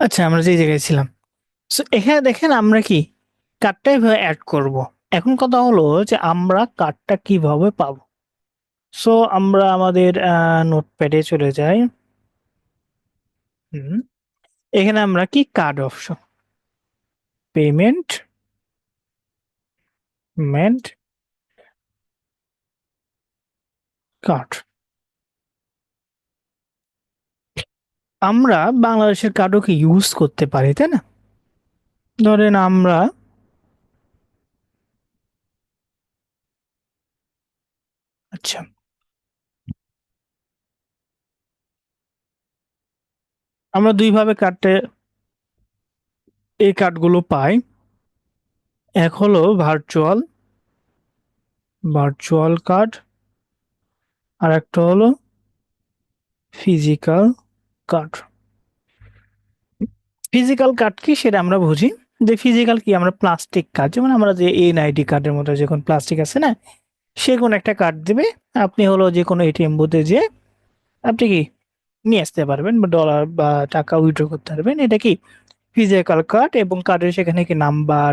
আচ্ছা আমরা যে জায়গায় ছিলাম। সো এখানে দেখেন আমরা কি? কার্ডটা এভাবে অ্যাড করব। এখন কথা হলো যে আমরা কার্ডটা কীভাবে পাবো? সো আমরা আমাদের নোটপ্যাডে চলে যাই। হুম, এখানে আমরা কি? কার্ড অপশন পেমেন্ট মেন্ট কার্ড আমরা বাংলাদেশের কার্ডও কি ইউজ করতে পারি, তাই না? ধরেন আমরা আচ্ছা। আমরা দুইভাবে কার্ডে এই কার্ডগুলো পাই। এক হলো ভার্চুয়াল ভার্চুয়াল কার্ড আর একটা হলো ফিজিক্যাল কার্ড ফিজিক্যাল কার্ড কি সেটা আমরা বুঝি। যে ফিজিক্যাল কি আমরা প্লাস্টিক কার্ড যেমন আমরা যে এনআইডি কার্ডের মতো যখন প্লাস্টিক আছে না, সে কোনো একটা কার্ড দিবে, আপনি হলো যে কোনো এটিএম বুথে যে আপনি কি নিয়ে আসতে পারবেন বা ডলার বা টাকা উইথড্র করতে পারবেন। এটা কি ফিজিক্যাল কার্ড এবং কার্ডের সেখানে কি নাম্বার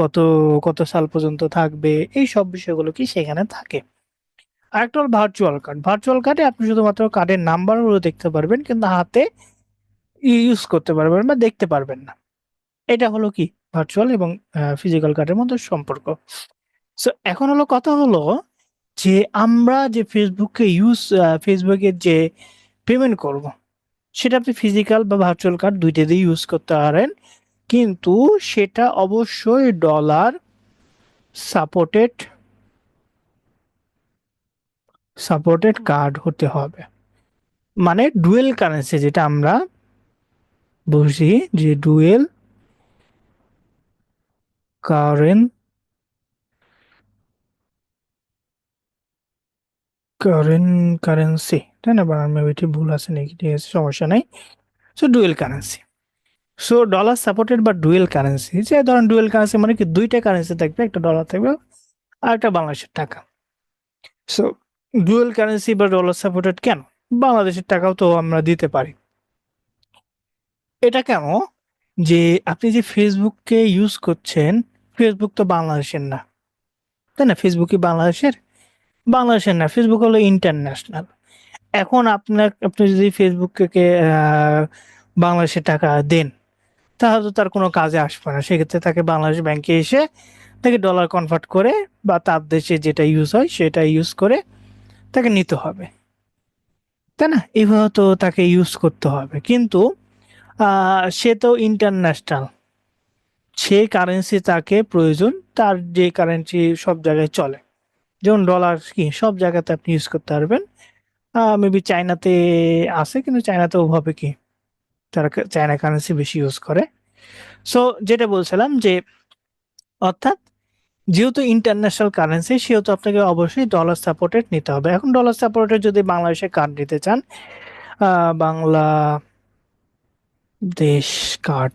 কত কত সাল পর্যন্ত থাকবে, এই সব বিষয়গুলো কি সেখানে থাকে। আরেকটা হল ভার্চুয়াল কার্ড ভার্চুয়াল কার্ডে আপনি শুধুমাত্র কার্ডের নাম্বারগুলো দেখতে পারবেন, কিন্তু হাতে ইউজ করতে পারবেন বা দেখতে পারবেন না। এটা হলো কি? ভার্চুয়াল এবং ফিজিক্যাল কার্ডের মধ্যে সম্পর্ক। সো এখন হলো কথা হলো যে আমরা যে ফেসবুককে ইউজ ফেসবুকের যে পেমেন্ট করব, সেটা আপনি ফিজিক্যাল বা ভার্চুয়াল কার্ড দুইটা দিয়ে ইউজ করতে পারেন। কিন্তু সেটা অবশ্যই ডলার সাপোর্টেড সাপোর্টেড কার্ড হতে হবে। মানে ডুয়েল কারেন্সি যেটা আমরা বুঝি যে ডুয়েল কারেন্ট কারেন্ট কারেন্সি তাই না? বানান মেবিটি ভুল আছে নাকি ঠিক আছে, সমস্যা নাই। So dual currency so dollar supported বা ডুয়েল কারেন্সি যে ধরেন ডুয়েল কারেন্সি মানে কি দুইটা কারেন্সি থাকবে, একটা ডলার থাকবে আর একটা বাংলাদেশের টাকা। সো ডুয়েল কারেন্সি বা ডলার সাপোর্টেড কেন? বাংলাদেশের টাকাও তো আমরা দিতে পারি। এটা কেন? যে আপনি যে ফেসবুককে ইউজ করছেন ফেসবুক তো বাংলাদেশের না। তাই না? ফেসবুক কি বাংলাদেশের? বাংলাদেশের না। ফেসবুক হলো ইন্টারন্যাশনাল এখন আপনার, আপনি যদি ফেসবুককে বাংলাদেশের টাকা দেন, তাহলে তো তার কোনো কাজে আসবে না। সেক্ষেত্রে তাকে বাংলাদেশ ব্যাংকে এসে তাকে ডলার কনভার্ট করে বা তার দেশে যেটা ইউজ হয় সেটা ইউজ করে তাকে নিতে হবে। তাই না? এভাবে তো তাকে ইউজ করতে হবে। কিন্তু সে তো ইন্টারন্যাশনাল সে কারেন্সি তাকে প্রয়োজন, তার যে কারেন্সি সব জায়গায় চলে। যেমন ডলার কি, সব জায়গাতে আপনি ইউজ করতে পারবেন। মেবি চায়নাতে আছে, কিন্তু চায়নাতে ওভাবে কি? তারা চায়না কারেন্সি বেশি ইউজ করে। সো যেটা বলছিলাম যে, অর্থাৎ যেহেতু ইন্টারন্যাশনাল কারেন্সি সেহেতু আপনাকে অবশ্যই ডলার সাপোর্টেড নিতে হবে। এখন ডলার সাপোর্টেড যদি বাংলাদেশে কার্ড নিতে চান বাংলা দেশ কার্ড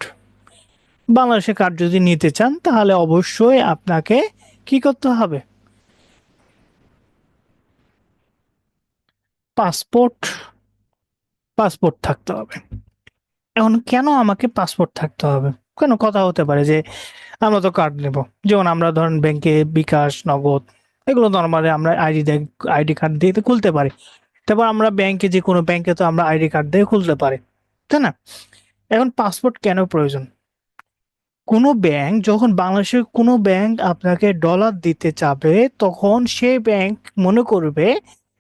বাংলাদেশে কার্ড যদি নিতে চান, তাহলে অবশ্যই আপনাকে কি করতে হবে? পাসপোর্ট পাসপোর্ট থাকতে হবে। এখন কেন আমাকে পাসপোর্ট থাকতে হবে? কেন কথা হতে পারে যে আমরা তো কার্ড নেব। যেমন আমরা ধরেন ব্যাংকে বিকাশ, নগদ, এগুলো নর্মালি আমরা আইডি আইডি কার্ড দিয়ে খুলতে পারি। তারপর আমরা ব্যাংকে যে কোনো ব্যাংকে তো আমরা আইডি কার্ড দিয়ে খুলতে পারি, তাই না? এখন পাসপোর্ট কেন প্রয়োজন? কোনো ব্যাংক যখন বাংলাদেশের কোনো ব্যাংক আপনাকে ডলার দিতে চাবে, তখন সেই ব্যাংক মনে করবে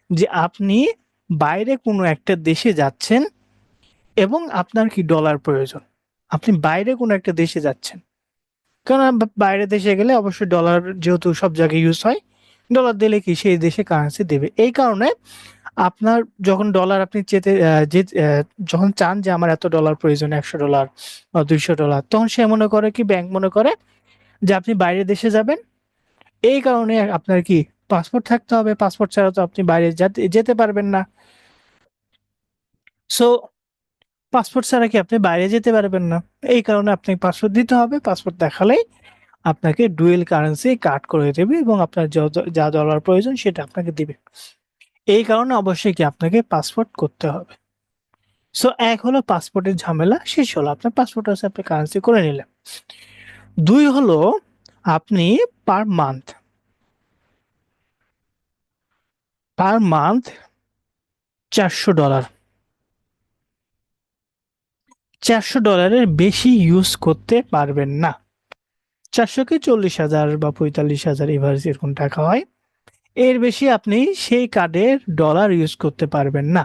যে আপনি বাইরে কোনো একটা দেশে যাচ্ছেন এবং আপনার কি ডলার প্রয়োজন? আপনি বাইরে কোনো একটা দেশে যাচ্ছেন। কারণ বাইরে দেশে গেলে অবশ্যই ডলার যেহেতু সব জায়গায় ইউজ হয় ডলার দিলে কি সেই দেশে কারেন্সি দেবে। এই কারণে আপনার যখন ডলার আপনি চেতে যে যখন চান যে আমার এত ডলার প্রয়োজন, একশো ডলার বা দুইশো ডলার তখন সে মনে করে কি ব্যাংক মনে করে যে আপনি বাইরের দেশে যাবেন। এই কারণে আপনার কি পাসপোর্ট থাকতে হবে। পাসপোর্ট ছাড়া তো আপনি বাইরে যেতে পারবেন না। সো পাসপোর্ট ছাড়া কি আপনি বাইরে যেতে পারবেন না? এই কারণে আপনাকে পাসপোর্ট দিতে হবে। পাসপোর্ট দেখালেই আপনাকে ডুয়েল কারেন্সি কাট করে দেবে এবং আপনার যা ডলার প্রয়োজন সেটা আপনাকে দিবে। এই কারণে অবশ্যই কি আপনাকে পাসপোর্ট করতে হবে। সো এক হলো পাসপোর্টের ঝামেলা, শেষ হলো আপনার পাসপোর্ট আছে, আপনি কারেন্সি করে নিলেন। দুই হলো আপনি পার মান্থ পার মান্থ চারশো ডলার চারশো ডলারের বেশি ইউজ করতে পারবেন না। চারশো কি চল্লিশ হাজার বা পঁয়তাল্লিশ হাজার এভারেজ এরকম টাকা হয়। এর বেশি আপনি সেই কার্ডের ডলার ইউজ করতে পারবেন না।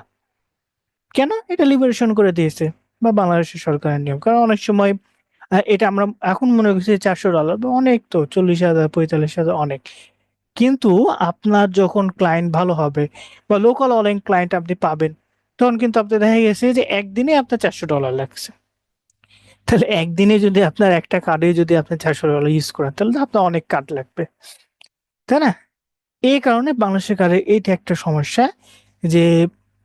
কেন? এটা লিবারেশন করে দিয়েছে বা বাংলাদেশের সরকারের নিয়ম। কারণ অনেক সময় এটা আমরা এখন মনে করছি চারশো ডলার বা অনেক তো, চল্লিশ হাজার, পঁয়তাল্লিশ হাজার অনেক। কিন্তু আপনার যখন ক্লায়েন্ট ভালো হবে বা লোকাল অনলাইন ক্লায়েন্ট আপনি পাবেন তখন কিন্তু আপনার দেখা গেছে যে একদিনে আপনার চারশো ডলার লাগছে। তাহলে একদিনে যদি আপনার একটা কার্ডে যদি আপনি চারশো ডলার ইউজ করেন, তাহলে তো আপনার অনেক কার্ড লাগবে। তাই না? এই কারণে বাংলাদেশের কার্ডে এইটা একটা সমস্যা যে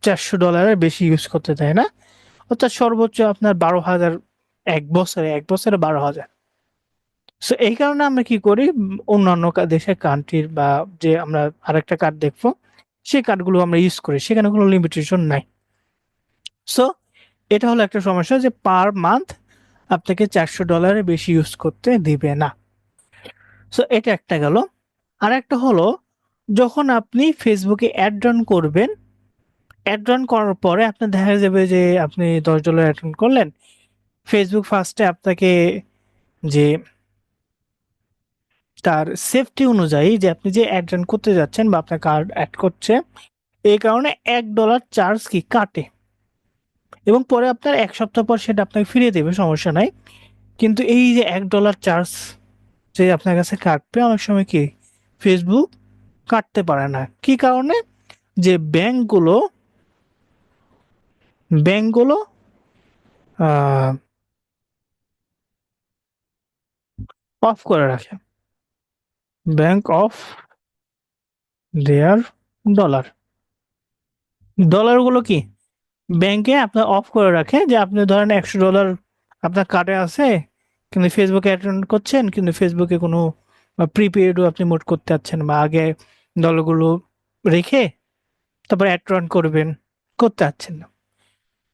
চারশো ডলারের বেশি ইউজ করতে দেয় না। অর্থাৎ সর্বোচ্চ আপনার বারো হাজার এক বছরে এক বছরে বারো হাজার। সো এই কারণে আমরা কি করি? অন্যান্য দেশের কান্ট্রির বা যে আমরা আরেকটা কার্ড দেখব, সেই কার্ডগুলো আমরা ইউজ করি। সেখানে কোনো লিমিটেশন নাই। সো এটা হলো একটা সমস্যা যে পার মান্থ আপনাকে চারশো ডলারের বেশি ইউজ করতে দিবে না। সো এটা একটা গেল। আর একটা হলো, যখন আপনি ফেসবুকে অ্যাড রান করবেন অ্যাড রান করার পরে আপনার দেখা যাবে যে আপনি দশ ডলার অ্যাড রান করলেন ফেসবুক ফার্স্টে আপনাকে যে তার সেফটি অনুযায়ী যে আপনি যে অ্যাড রান করতে যাচ্ছেন বা আপনার কার্ড অ্যাড করছে এই কারণে এক ডলার চার্জ কি কাটে। এবং পরে আপনার এক সপ্তাহ পর সেটা আপনাকে ফিরিয়ে দেবে, সমস্যা নাই। কিন্তু এই যে এক ডলার চার্জ যে আপনার কাছে কাটবে, অনেক সময় কি ফেসবুক কাটতে পারে না। কি কারণে? যে ব্যাংকগুলো ব্যাংকগুলো অফ করে রাখে। ব্যাংক অফ দেয়ার ডলার ডলারগুলো কি? ব্যাংকে আপনার অফ করে রাখে, যে আপনি ধরেন একশো ডলার আপনার কার্ডে আছে, কিন্তু ফেসবুকে অ্যাটেন্ড করছেন, কিন্তু ফেসবুকে কোনো, বা প্রিপেডও আপনি মোট করতে যাচ্ছেন বা আগে দলগুলো রেখে তারপর অ্যাড রান করবেন, করতে যাচ্ছেন না।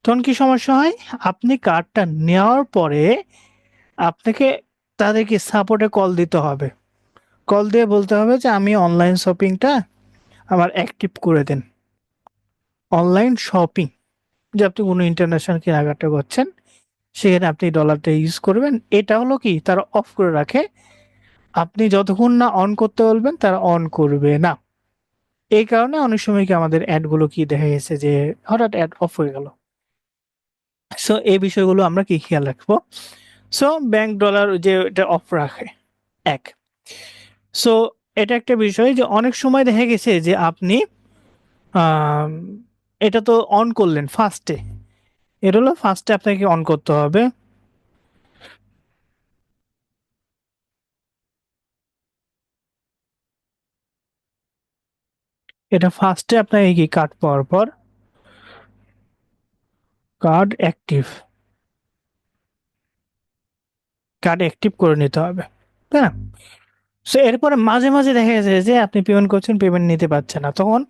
তখন কি সমস্যা হয়? আপনি কার্ডটা নেওয়ার পরে আপনাকে তাদেরকে সাপোর্টে কল দিতে হবে। কল দিয়ে বলতে হবে যে, আমি অনলাইন শপিংটা আমার অ্যাক্টিভ করে দেন। অনলাইন শপিং যে আপনি কোনো ইন্টারন্যাশনাল কেনাকাটা করছেন, সেখানে আপনি ডলারটা ইউজ করবেন। এটা হলো কি? তারা অফ করে রাখে। আপনি যতক্ষণ না অন করতে বলবেন, তারা অন করবে না। এই কারণে অনেক সময় কি আমাদের অ্যাডগুলো কি দেখা গেছে যে হঠাৎ অ্যাড অফ হয়ে গেল। সো এই বিষয়গুলো আমরা কি খেয়াল রাখব? সো ব্যাংক ডলার যে এটা অফ রাখে, এক। সো এটা একটা বিষয় যে অনেক সময় দেখা গেছে যে আপনি এটা তো অন করলেন ফার্স্টে এটা হলো ফার্স্টে আপনাকে অন করতে হবে। এটা ফার্স্টে আপনাকে কি কার্ড পাওয়ার পর কার্ড অ্যাক্টিভ কার্ড অ্যাক্টিভ করে নিতে হবে তাই না সো এরপরে মাঝে মাঝে দেখা যাচ্ছে যে আপনি পেমেন্ট করছেন পেমেন্ট নিতে পারছেন না। তখন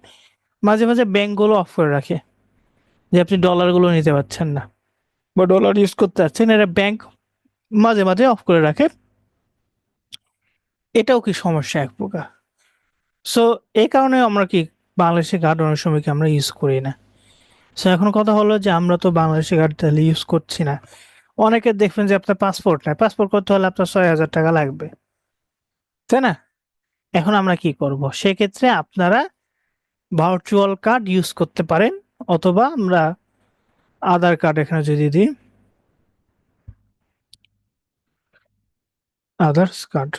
মাঝে মাঝে ব্যাংকগুলো অফ করে রাখে, যে আপনি ডলারগুলো নিতে পারছেন না বা ডলার ইউজ করতে পারছেন এটা ব্যাংক মাঝে মাঝে অফ করে রাখে। এটাও কি সমস্যা এক প্রকার? সো এই কারণে আমরা কি বাংলাদেশি কার্ড অনেক সময় কি আমরা ইউজ করি না। সো এখন কথা হলো যে আমরা তো বাংলাদেশি কার্ড তাহলে ইউজ করছি না। অনেকে দেখবেন যে আপনার পাসপোর্ট নাই পাসপোর্ট করতে হলে আপনার ছয় হাজার টাকা লাগবে। তাই না? এখন আমরা কি করব? সেক্ষেত্রে আপনারা ভার্চুয়াল কার্ড ইউজ করতে পারেন, অথবা আমরা আধার কার্ড এখানে যদি দিই others card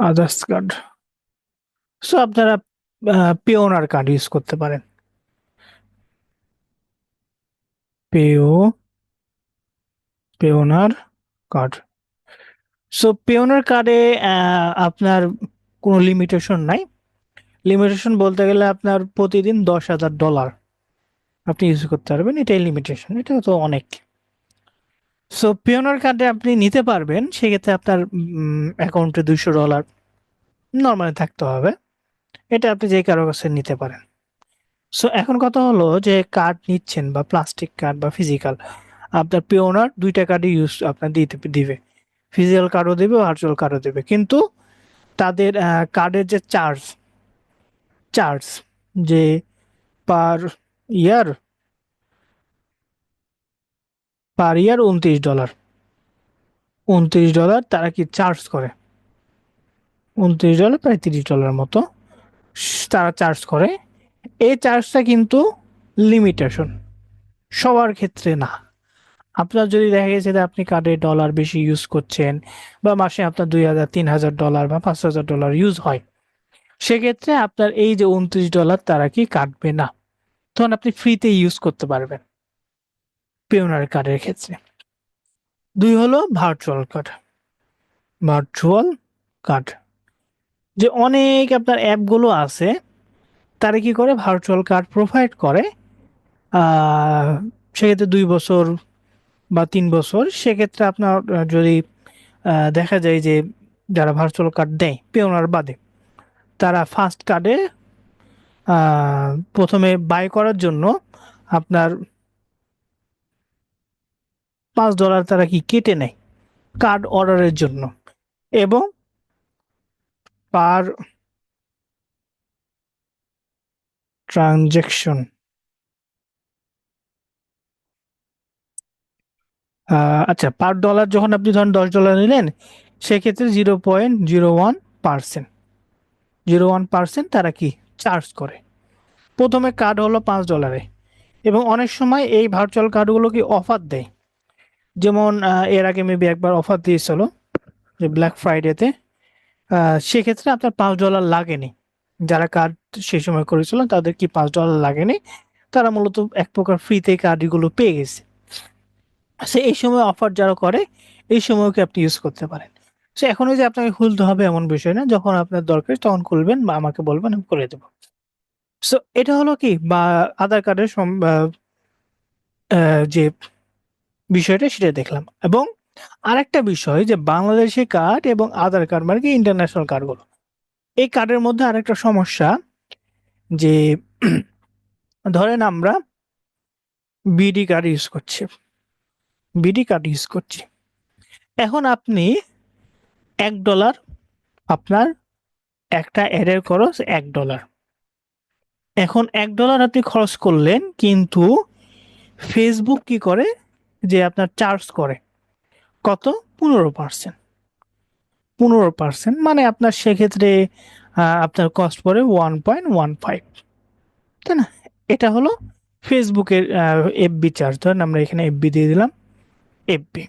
others card so আপনারা পেওনার কার্ড ইউজ করতে পারেন। পেও পেওনার কার্ড সো পেওনার কার্ডে আপনার কোনো লিমিটেশন নাই। লিমিটেশন বলতে গেলে আপনার প্রতিদিন দশ হাজার ডলার আপনি ইউজ করতে পারবেন। এটাই লিমিটেশন এটা তো অনেক। সো পেওনার কার্ডে আপনি নিতে পারবেন, সেক্ষেত্রে আপনার অ্যাকাউন্টে দুইশো ডলার নর্মালি থাকতে হবে। এটা আপনি যে কারও কাছে নিতে পারেন। সো এখন কথা হলো যে কার্ড নিচ্ছেন বা প্লাস্টিক কার্ড বা ফিজিক্যাল আপনার পেওনার দুইটা কার্ডই ইউজ আপনার দিতে, দিবে। ফিজিক্যাল কার্ডও দেবে ভার্চুয়াল কার্ডও দেবে। কিন্তু তাদের কার্ডের যে চার্জ চার্জ যে পার ইয়ার পার ইয়ার উনত্রিশ ডলার উনত্রিশ ডলার তারা কি চার্জ করে? উনত্রিশ ডলার প্রায় তিরিশ ডলার মতো তারা চার্জ করে। এই চার্জটা কিন্তু লিমিটেশন সবার ক্ষেত্রে না। আপনার যদি দেখা গেছে যে আপনি কার্ডে ডলার বেশি ইউজ করছেন বা মাসে আপনার দুই হাজার, তিন হাজার ডলার বা পাঁচ হাজার ডলার ইউজ হয়, সেক্ষেত্রে আপনার এই যে উনত্রিশ ডলার তারা কি কাটবে না? তখন আপনি ফ্রিতে ইউজ করতে পারবেন পেওনার কার্ডের ক্ষেত্রে। দুই হলো ভার্চুয়াল কার্ড ভার্চুয়াল কার্ড যে অনেক আপনার অ্যাপগুলো আছে, তারা কি করে? ভার্চুয়াল কার্ড প্রোভাইড করে। সেক্ষেত্রে দুই বছর বা তিন বছর, সেক্ষেত্রে আপনার যদি দেখা যায় যে যারা ভার্চুয়াল কার্ড দেয়, পেওনার বাদে, তারা ফার্স্ট কার্ডে প্রথমে বাই করার জন্য আপনার পাঁচ ডলার তারা কি কেটে নেয়? কার্ড অর্ডারের জন্য। এবং পার ট্রানজেকশন আচ্ছা পার ডলার যখন আপনি ধরেন দশ ডলার নিলেন, সেক্ষেত্রে zero point zero one percent zero one percent তারা কি? চার্জ করে। প্রথমে কার্ড হলো পাঁচ ডলারে এবং অনেক সময় এই ভার্চুয়াল কার্ডগুলো কি অফার দেয়? যেমন এর আগে মেবি একবার অফার দিয়েছিল যে ব্ল্যাক ফ্রাইডেতে সেক্ষেত্রে আপনার পাঁচ ডলার লাগেনি। যারা কার্ড সেই সময় করেছিল তাদের কি পাঁচ ডলার লাগেনি? তারা মূলত এক প্রকার ফ্রিতে কার্ডগুলো পেয়ে গেছে। সে এই সময় অফার যারা করে, এই সময়কে আপনি ইউজ করতে পারেন। সে এখন ওই যে আপনাকে খুলতে হবে এমন বিষয় না, যখন আপনার দরকার তখন খুলবেন বা আমাকে বলবেন, আমি করে দেবো। সো এটা হলো কি? বা আধার কার্ডের যে বিষয়টা সেটা দেখলাম। এবং আরেকটা বিষয় যে বাংলাদেশি কার্ড এবং আধার কার্ড মানে কি? ইন্টারন্যাশনাল কার্ডগুলো এই কার্ডের মধ্যে আরেকটা সমস্যা যে, ধরেন আমরা বিডি কার্ড ইউজ করছি। বিডি কার্ড ইউজ করছি। এখন আপনি এক ডলার আপনার একটা অ্যাডের খরচ এক ডলার এখন এক ডলার আপনি খরচ করলেন, কিন্তু ফেসবুক কি করে? যে আপনার চার্জ করে। কত? পনেরো পার্সেন্ট পনেরো পার্সেন্ট মানে আপনার সেক্ষেত্রে আপনার কস্ট পড়ে ওয়ান পয়েন্ট ওয়ান ফাইভ তাই না? এটা হলো ফেসবুকের এফবি চার্জ ধরেন আমরা এখানে এফবি দিয়ে দিলাম। এফবি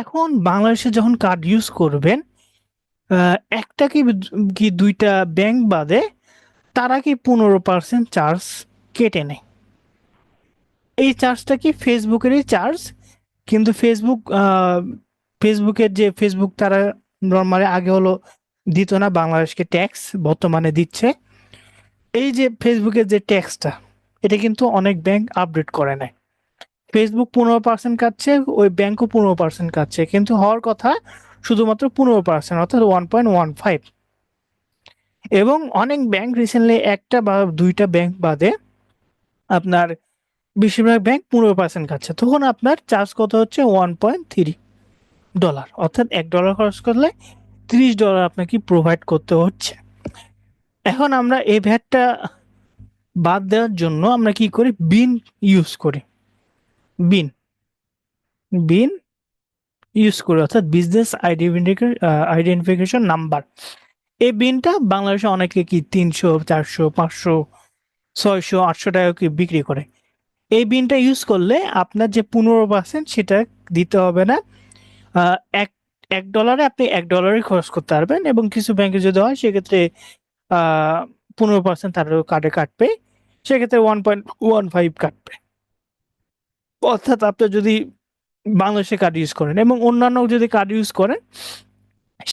এখন বাংলাদেশে যখন কার্ড ইউজ করবেন একটা কি কি দুইটা ব্যাংক বাদে, তারা কি পনেরো পার্সেন্ট চার্জ কেটে নেয়? এই চার্জটা কি ফেসবুকেরই চার্জ কিন্তু ফেসবুক ফেসবুকের যে ফেসবুক তারা নর্মালি আগে হলো দিত না, বাংলাদেশকে ট্যাক্স বর্তমানে দিচ্ছে। এই যে ফেসবুকের যে ট্যাক্সটা এটা কিন্তু অনেক ব্যাংক আপডেট করে নেয়। ফেসবুক পনেরো পার্সেন্ট কাটছে, ওই ব্যাংকও পনেরো পার্সেন্ট কাটছে। কিন্তু হওয়ার কথা শুধুমাত্র পনেরো পার্সেন্ট অর্থাৎ ওয়ান পয়েন্ট ওয়ান ফাইভ এবং অনেক ব্যাংক রিসেন্টলি একটা বা দুইটা ব্যাংক বাদে আপনার বেশিরভাগ ব্যাংক পনেরো পার্সেন্ট কাটছে। তখন আপনার চার্জ কত হচ্ছে? ওয়ান পয়েন্ট থ্রি ডলার অর্থাৎ এক ডলার খরচ করলে তিরিশ ডলার আপনাকে প্রোভাইড করতে হচ্ছে। এখন আমরা এই ভ্যাটটা বাদ দেওয়ার জন্য আমরা কি করি? বিন ইউজ করি। বিন। বিন ইউজ করে অর্থাৎ বিজনেস আইডেন্টিফিকেশন নাম্বার এই বিনটা বাংলাদেশে অনেকে কি তিনশো, চারশো, পাঁচশো, ছয়শো, আটশো টাকা কি বিক্রি করে। এই বিনটা ইউজ করলে আপনার যে পনেরো পার্সেন্ট সেটা দিতে হবে না। এক এক ডলারে আপনি এক ডলারই খরচ করতে পারবেন এবং কিছু ব্যাংকে যদি হয়, সেক্ষেত্রে পনেরো পার্সেন্ট তার কার্ডে কাটবে। সেক্ষেত্রে ওয়ান পয়েন্ট ওয়ান ফাইভ কাটবে। অর্থাৎ আপনি যদি বাংলাদেশে কার্ড ইউজ করেন এবং অন্যান্য যদি কার্ড ইউজ করেন